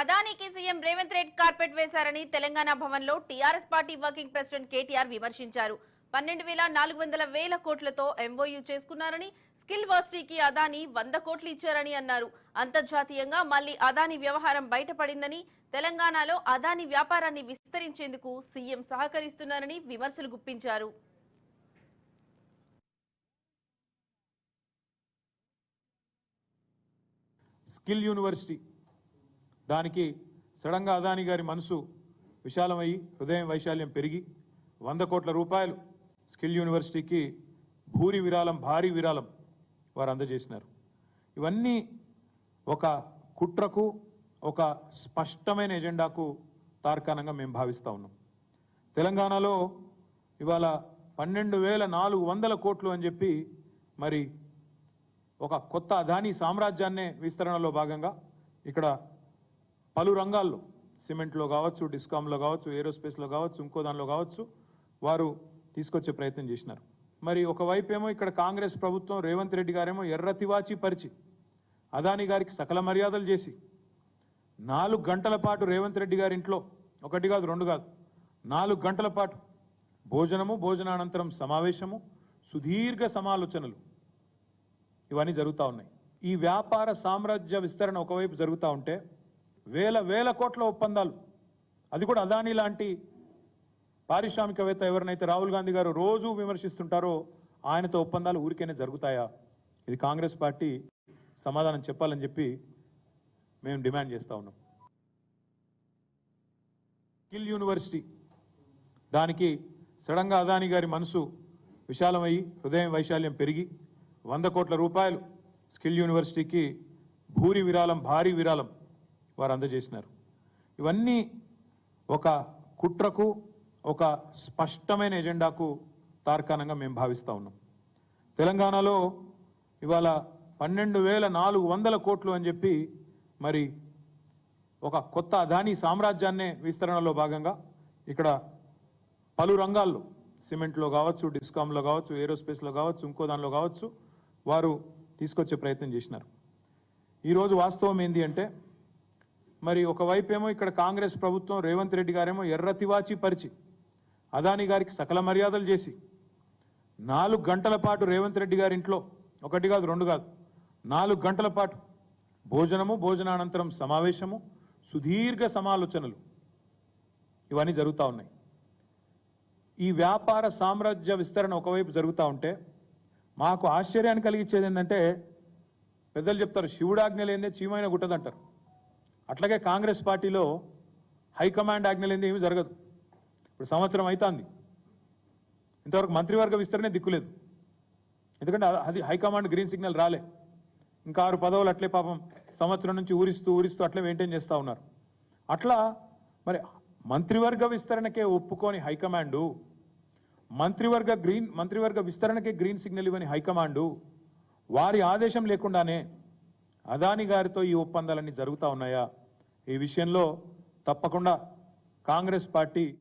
అదానికి CM Revanth Reddy carpet వేశారని తెలంగాణ భవన్లో TRS party working president KTR విమర్శించారు. పన్నెండు వేల నాలుగు వందల వేల కోట్లతో ఎంఓయూ చేసుకున్నారని స్కిల్ వర్సిటీకి అదాని వంద కోట్లు ఇచ్చారని అన్నారు. అంతర్జాతీయంగా మళ్ళీ అదాని వ్యవహారం బయటపడిందని తెలంగాణలో అదాని వ్యాపారాన్ని విస్తరించేందుకు సీఎం సహకరిస్తున్నారని విమర్శలు గుప్పించారు. స్కిల్ యూనివర్సిటీ దానికి సడన్గా అదాని గారి మనసు విశాలమయ్యి హృదయం వైశాల్యం పెరిగి వంద కోట్ల రూపాయలు స్కిల్ యూనివర్సిటీకి భూరి విరాళం భారీ విరాళం వారు అందజేసినారు. ఇవన్నీ ఒక కుట్రకు ఒక స్పష్టమైన ఎజెండాకు తార్కాణంగా మేము భావిస్తూ ఉన్నాం. తెలంగాణలో ఇవాళ పన్నెండు వేల నాలుగు వందల కోట్లు అని చెప్పి మరి ఒక కొత్త అదానీ సామ్రాజ్యాన్నే విస్తరణలో భాగంగా ఇక్కడ పలు రంగాల్లో సిమెంట్లో కావచ్చు డిస్కామ్లో కావచ్చు ఏరోస్పేస్లో కావచ్చు ఇంకో దానిలో కావచ్చు వారు తీసుకొచ్చే ప్రయత్నం చేసినారు. మరి ఒకవైపు ఏమో ఇక్కడ కాంగ్రెస్ ప్రభుత్వం రేవంత్ రెడ్డి గారేమో ఎర్ర తివాచి పరిచి అదాని గారికి సకల మర్యాదలు చేసి నాలుగు గంటల పాటు రేవంత్ రెడ్డి గారి ఇంట్లో ఒకటి కాదు రెండు కాదు నాలుగు గంటల పాటు భోజనము భోజనానంతరం సమావేశము సుదీర్ఘ సమాలోచనలు ఇవన్నీ జరుగుతూ ఉన్నాయి. ఈ వ్యాపార సామ్రాజ్య విస్తరణ ఒకవైపు జరుగుతూ ఉంటే వేల వేల కోట్ల ఒప్పందాలు. అది కూడా అదానీ లాంటి పారిశ్రామికవేత్త ఎవరినైతే రాహుల్ గాంధీ గారు రోజు విమర్శిస్తుంటారో ఆయనతో ఒప్పందాలు ఊరికైనా జరుగుతాయా? ఇది కాంగ్రెస్ పార్టీ సమాధానం చెప్పాలని చెప్పి మేము డిమాండ్ చేస్తూ ఉన్నాం. Skill university. దానికి సడన్గా అదాని గారి మనసు విశాలమయ్యి హృదయం వైశాల్యం పెరిగి వంద కోట్ల రూపాయలు స్కిల్ యూనివర్సిటీకి భూరి విరాళం భారీ విరాళం వారు అందజేసినారు ఇవన్నీ ఒక కుట్రకు ఒక స్పష్టమైన ఎజెండాకు తార్కాణంగా మేము భావిస్తూ ఉన్నాం. తెలంగాణలో ఇవాళ పన్నెండు వేల నాలుగు వందల కోట్లు అని చెప్పి మరి ఒక కొత్త అదానీ సామ్రాజ్యాన్నే విస్తరణలో భాగంగా ఇక్కడ పలు రంగాల్లో సిమెంట్లో కావచ్చు డిస్కామ్లో కావచ్చు ఏరోస్పేస్లో కావచ్చు ఇంకో దానిలో కావచ్చు వారు తీసుకొచ్చే ప్రయత్నం చేసినారు. ఈరోజు వాస్తవం ఏంటి అంటే మరి ఒకవైపేమో ఇక్కడ కాంగ్రెస్ ప్రభుత్వం రేవంత్ రెడ్డి గారేమో ఎర్ర తివాచి పరిచి అదాని గారికి సకల మర్యాదలు చేసి నాలుగు గంటల పాటు రేవంత్ రెడ్డి గారి ఇంట్లో ఒకటి కాదు రెండు కాదు నాలుగు గంటల పాటు భోజనము భోజనానంతరం సమావేశము సుదీర్ఘ సమాలోచనలు. ఇవన్నీ జరుగుతూ ఉన్నాయి. ఈ వ్యాపార సామ్రాజ్య విస్తరణ ఒకవైపు జరుగుతూ ఉంటే మాకు ఆశ్చర్యాన్ని కలిగించేది ఏంటంటే పెద్దలు చెప్తారు శివుడాజ్ఞ లేదే చీమైన గుట్టదంటారు. అట్లాగే కాంగ్రెస్ పార్టీలో హైకమాండ్ ఆజ్ఞ లేనిదే ఏమీ జరగదు. ఇప్పుడు సంవత్సరం అవుతుంది ఇంతవరకు మంత్రివర్గ విస్తరణే దిక్కులేదు. ఎందుకంటే అది హైకమాండ్ గ్రీన్ సిగ్నల్ రాలే. ఇంకా ఆరు పదవులు అట్లే పాపం సంవత్సరం నుంచి ఊరిస్తూ ఊరిస్తూ అట్లే మెయింటైన్ చేస్తూ ఉన్నారు. అట్లా మరి మంత్రివర్గ విస్తరణకే ఒప్పుకోని హైకమాండు మంత్రివర్గ గ్రీన్ మంత్రివర్గ విస్తరణకే గ్రీన్ సిగ్నల్ ఇవ్వని హైకమాండు వారి ఆదేశం లేకుండానే అదాని గారితో ఈ ఒప్పందాలన్నీ జరుగుతూ ఉన్నాయా? ఈ విషయంలో తప్పకుండా కాంగ్రెస్ పార్టీ